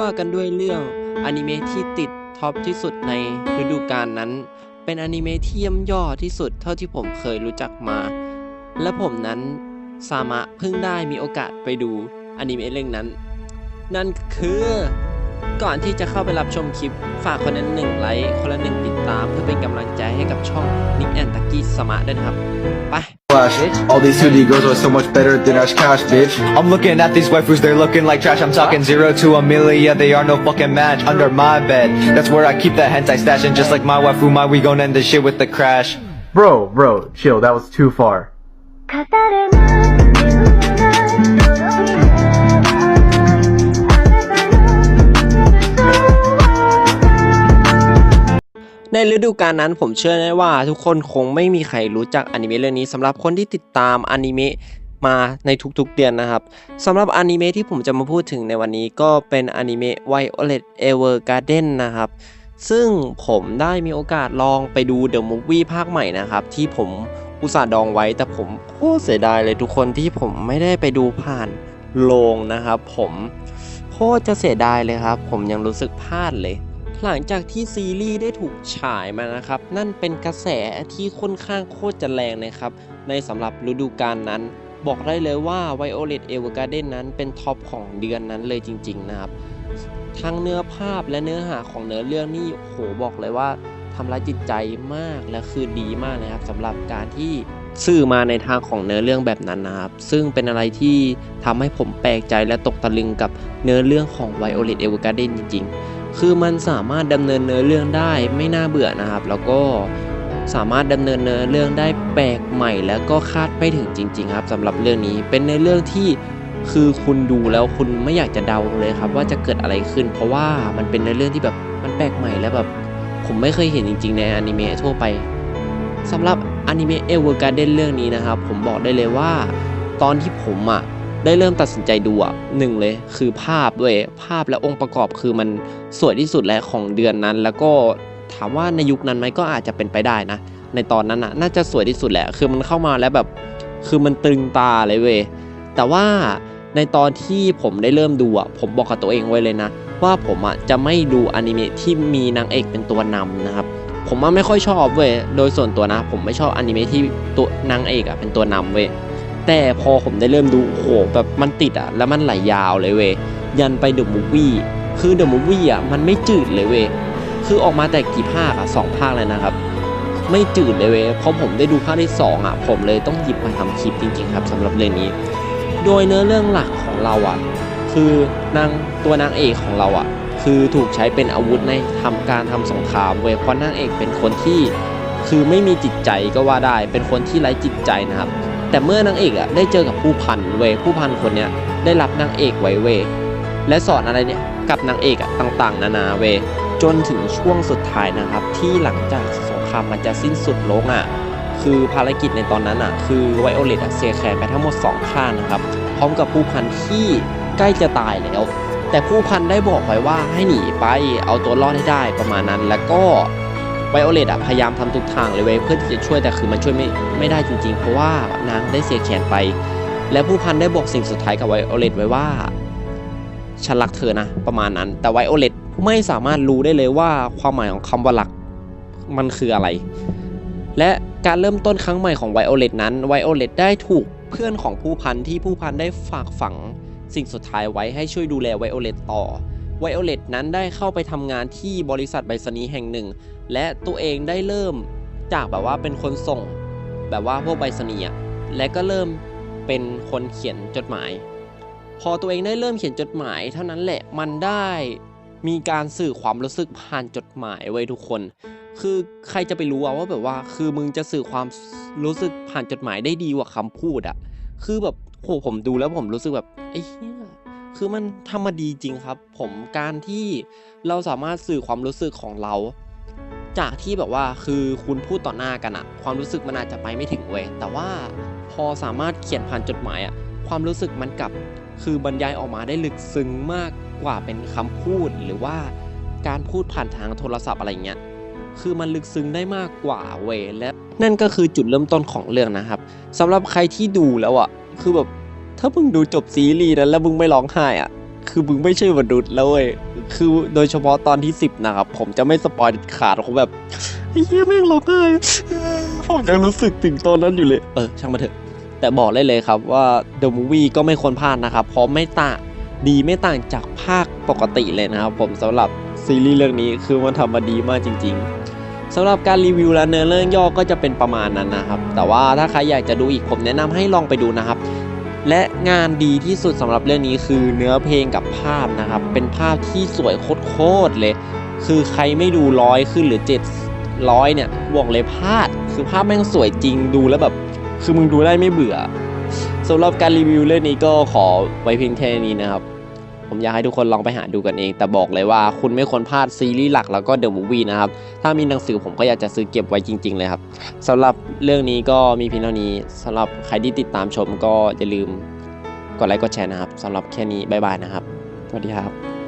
ว่ากันด้วยเรื่องอนิเมะที่ติดท็อปที่สุดในฤดูกาลนั้น เป็นอนิเมะที่เยี่ยมย่อที่สุดเท่าที่ผมเคยรู้จักมา และผมนั้นสามารถเพิ่งได้มีโอกาสไปดูอนิเมะเรื่องนั้น นั่นคือก่อนที่จะเข้าไปรับชมคลิป ฝากคนละหนึ่งไลค์คนละหนึ่งติดตามเพื่อเป็นกำลังใจให้กับช่อง Nick and Taki สมาด้วยนะครับ ไป Flash. All these hoodie girls are so much better than Ash cash, bitch. I'm looking at these waifus, they're looking like trash. I'm talking zero to a million, they are no fucking match. Under my bed, that's where I keep the hentai stash. And just like my waifu, my we gon' end this shit with the crash. Bro, bro, chill. That was too far. ฤดูกาลนั้นผมเชื่อแน่ว่าทุกคนคงไม่มีใครรู้จักอนิเมะเรื่องนี้สำหรับคนที่ติดตามอนิเมะมาในทุกๆเดือนนะครับสำหรับอนิเมะที่ผมจะมาพูดถึงในวันนี้ก็เป็นอนิเมะ Violet Evergarden นะครับ ซึ่งผมได้มีโอกาสลองไปดู The Movie ภาคใหม่นะครับ ที่ผมอุตส่าห์ดองไว้ แต่ผมโคตรเสียดายเลยทุกคนที่ผมไม่ได้ไปดูผ่านโรงนะครับ ผมโคตรจะเสียดายเลยครับ ผมยังรู้สึกพลาดเลย หลังจากที่ซีรีส์ได้ถูกฉายมานะครับ นั่นเป็นกระแสที่ค่อนข้างโคตรจะแรงนะครับ ในสำหรับฤดูกาลนั้น บอกได้เลยว่า Violet Evergarden นั้นเป็นท็อปของเดือนนั้นเลยจริง ๆ นะครับ ทั้งเนื้อภาพและเนื้อหาของเนื้อเรื่องนี่โหบอกเลยว่าทำร้ายจิตใจมากและคือดีมากนะครับสำหรับการที่สื่อมาในทางของเนื้อเรื่องแบบนั้นนะครับ ซึ่งเป็นอะไรที่ทำให้ผมแปลกใจและตกตะลึงกับเนื้อเรื่องของ Violet Evergarden จริง ๆ คือมันสามารถดำเนินเนื้อเรื่องได้ไม่น่าเบื่อนะครับ แล้วก็สามารถดำเนินเนื้อเรื่องได้แปลกใหม่ แล้วก็คาดไม่ถึงจริง ๆ ครับสำหรับเรื่องนี้เป็นในอเรื่องที่คือคุณดูแล้วคุณไม่อยากจะเดาเลยครับ ว่าจะเกิดอะไรขึ้น เพราะว่ามันเป็นในอเรื่องที่แบบมันแปลกใหม่และแบบ ผมไม่เคยเห็นจริง ๆ ในอนิเมะทั่วไปสำหรับอนิเมะเอเวอร์การ์เดนเรื่องนี้นะครับ ผมบอกได้เลยว่า ตอนที่ผมอะ ได้เริ่มตัดสินใจดูอะหนึ่งเลยคือภาพด้วยภาพและองค์ประกอบคือมันสวยที่สุดแล้วของเดือนนั้น แล้วก็ถามว่าในยุคนั้นไหมก็อาจจะเป็นไปได้นะ ในตอนนั้นอะน่าจะสวยที่สุดแหละคือมันเข้ามาแล้วแบบคือมันตึงตาเลยเว้ยแต่ว่าในตอนที่ผมได้เริ่มดูอะผมบอกกับตัวเองไว้เลยนะ ว่าผมอะจะไม่ดูอนิเมะที่มีนางเอกเป็นตัวนำนะครับผมว่าไม่ค่อยชอบเว้ยโดยส่วนตัวนะ ผมไม่ชอบอนิเมะที่ตัวนางเอกอะเป็นตัวนำเว้ย แต่พอผมได้เริ่มดูโหแบบมันติดอะแล้วมันไหลยาวเลยเว้ยยันไปเดอะมูฟวี่คือเดอะมูฟวี่อะมันไม่จืดเลยเว้ยคือออกมาแต่กี่ภาคอะสองภาคเลยนะครับ ไม่จืดเลยเว้ยพอผมได้ดูภาคที่สองอะผมเลยต้องหยิบมาทำคลิปจริงๆครับสำหรับเรื่องนี้ โดยเนื้อเรื่องหลักของเราอะคือนางตัวนางเอกของเราอะคือถูกใช้เป็นอาวุธในทำการทำสงครามเว้ยเพราะนางเอกเป็นคนที่ คือไม่มีจิตใจก็ว่าได้เป็นคนที่ไร้จิตใจนะครับ แต่เมื่อนางเอกอะได้เจอกับผู้พันเวผู้พันคนเนี้ยได้รับนางเอกไว้เวและสอนอะไรเนี่ยกับนางเอกอะต่างๆ นานาเวจนถึงช่วงสุดท้ายนะครับ ที่หลังจากสงครามมันจะสิ้นสุดลงอะคือภารกิจในตอนนั้นอะคือไวโอเลตเสียแขนไปทั้งหมด 2 ข้างนะครับ พร้อมกับผู้พันที่ใกล้จะตายแล้ว แต่ผู้พันได้บอกไว้ว่าให้หนีไปเอาตัวรอดให้ได้ประมาณนั้น แล้วก็ ไวโอเลตอะพยายามทำทุกทางเลยเว้ยเพื่อที่จะช่วยแต่คือมันช่วยไม่ไม่ได้จริงๆ เพราะว่านางได้เสียแขนไป และผู้พันได้บอกสิ่งสุดท้ายกับไวโอเลตไว้ว่า ฉันรักเธอนะ ประมาณนั้น แต่ไวโอเลตไม่สามารถรู้ได้เลยว่าความหมายของคำว่ารักมันคืออะไร และการเริ่มต้นครั้งใหม่ของไวโอเลตนั้นไวโอเลตได้ถูกเพื่อนของผู้พันที่ผู้พันได้ฝากฝังสิ่งสุดท้ายไว้ให้ช่วยดูแลไวโอเลตต่อ ไวโอเลตนั้นได้เข้าไปทำงานที่บริษัทไปรษณีแห่งหนึ่ง และตัวเองได้เริ่มจากแบบว่าเป็นคนส่ง แบบว่าพวกไปรษณีอะและก็เริ่มเป็นคนเขียนจดหมาย พอตัวเองได้เริ่มเขียนจดหมาย เท่านั้นแหละมันได้มีการสื่อความรู้สึกผ่านจดหมายไว้ทุกคน คือใครจะไปรู้ว่าแบบว่า คือมึงจะสื่อความรู้สึกผ่านจดหมายได้ดีกว่าคำพูดอะคือแบบโหผมดูแล้วผมรู้สึกแบบไอ้เหี้ย คือมันทำมาดีจริงครับ ผมการที่เราสามารถสื่อความรู้สึกของเรา จากที่แบบว่าคือคุณพูดต่อหน้ากันอะความรู้สึกมันอาจจะไปไม่ถึงเว้ยแต่ว่าพอสามารถเขียนผ่านจดหมายอะความรู้สึกมันกลับ คือบรรยายออกมาได้ลึกซึ้งมากกว่าเป็นคำพูดหรือว่าการพูดผ่านทางโทรศัพท์อะไรเงี้ยคือมันลึกซึ้งได้มากกว่าเว้ยและนั่นก็คือจุดเริ่มต้นของเรื่องนะครับสำหรับใครที่ดูแล้วอะคือแบบ ถ้ามึงดูจบซีรีส์นั้นแล้วมึงไม่ร้องไห้อะ คือมึงไม่ใช่มนุษย์แล้วเว้ยคือโดยเฉพาะตอนที่10นะครับ ผมจะไม่สปอยด็ดขาดผมแบบไอ้เหี้ยแม่งร้องไห้ผมยังรู้สึกถึงตอนนั้นอยู่เลย เออ ช่างมาเถอะ แต่บอกเลยเลยครับว่า The Movie ก็ไม่ควรพลาดนะครับ เพราะไม่ต่างดีไม่ต่างจากภาคปกติเลยนะครับผมสำหรับซีรีส์เรื่องนี้คือมันทำมาดีมากจริง ๆสำหรับการรีวิวและเนื้อเรื่องย่อก็จะเป็นประมาณนั้นนะครับ แต่ว่าถ้าใครอยากจะดูอีกผมแนะนำให้ลองไปดูนะครับ และงานดีที่สุดสำหรับเรื่องนี้คือเนื้อเพลงกับภาพนะครับ เป็นภาพที่สวยโคตรๆเลย คือใครไม่ดูร้อยขึ้นหรือเจ็ดร้อยเนี่ยบอกเลยพลาด คือภาพแม่งสวยจริงดูแล้วแบบ คือมึงดูได้ไม่เบื่อสำหรับการรีวิวเรื่องนี้ก็ขอไว้เพียงแค่นี้นะครับ ผมอยากให้ทุกคนลองไปหาดูกันเอง แต่บอกเลยว่าคุณไม่ควรพลาดซีรีส์หลักแล้วก็เดอะมูฟวี่นะครับ ถ้ามีหนังสือผมก็อยากจะซื้อเก็บไว้จริง ๆ เลยครับสำหรับเรื่องนี้ก็มีเพียงเท่านี้สำหรับใครที่ติดตามชมก็อย่าลืมกดไลค์กดแชร์นะครับสำหรับแค่นี้บายบายนะครับสวัสดีครับ